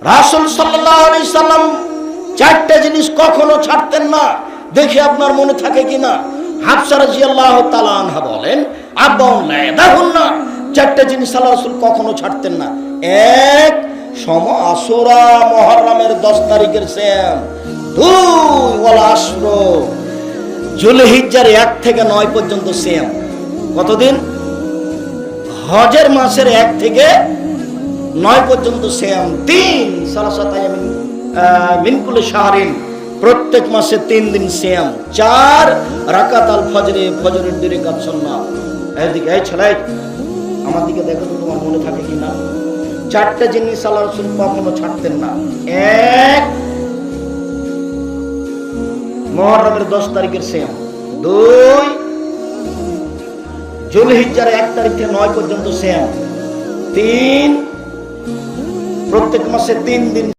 রাসুল সাল্লাম চারটা জিনিস কখনো ছাড়তেন না। দেখে আপনার মনে থাকে কিনা? হাফসা বলেন জিনিস আল্লাহ কখনো ছাড়তেন না। এক, সম 10 তারিখের এক থেকে নয় পর্যন্ত শ্যাম। কতদিন? হজের মাসের এক থেকে নয় পর্যন্ত শ্যাম তিন সারাসাতায় মিনকুলে শাহরিন, প্রত্যেক মাসে তিন দিন শ্যাম চার রাকাত আল ফজরে, ফজরের দিনে কাজ না এদিকে এই ছেলে, আমার দিকে দেখো তো তোমার মনে থাকে কি না? চারটা জিনিস আল্লাহ রসুল কখনো ছাড়তেন না। এক, মহরমের দশ তারিখের শ্যাম দুই, জুলহিজ্জার এক তারিখ থেকে নয় পর্যন্ত শ্যাম তিন প্রত্যেক মাসে তিন দিন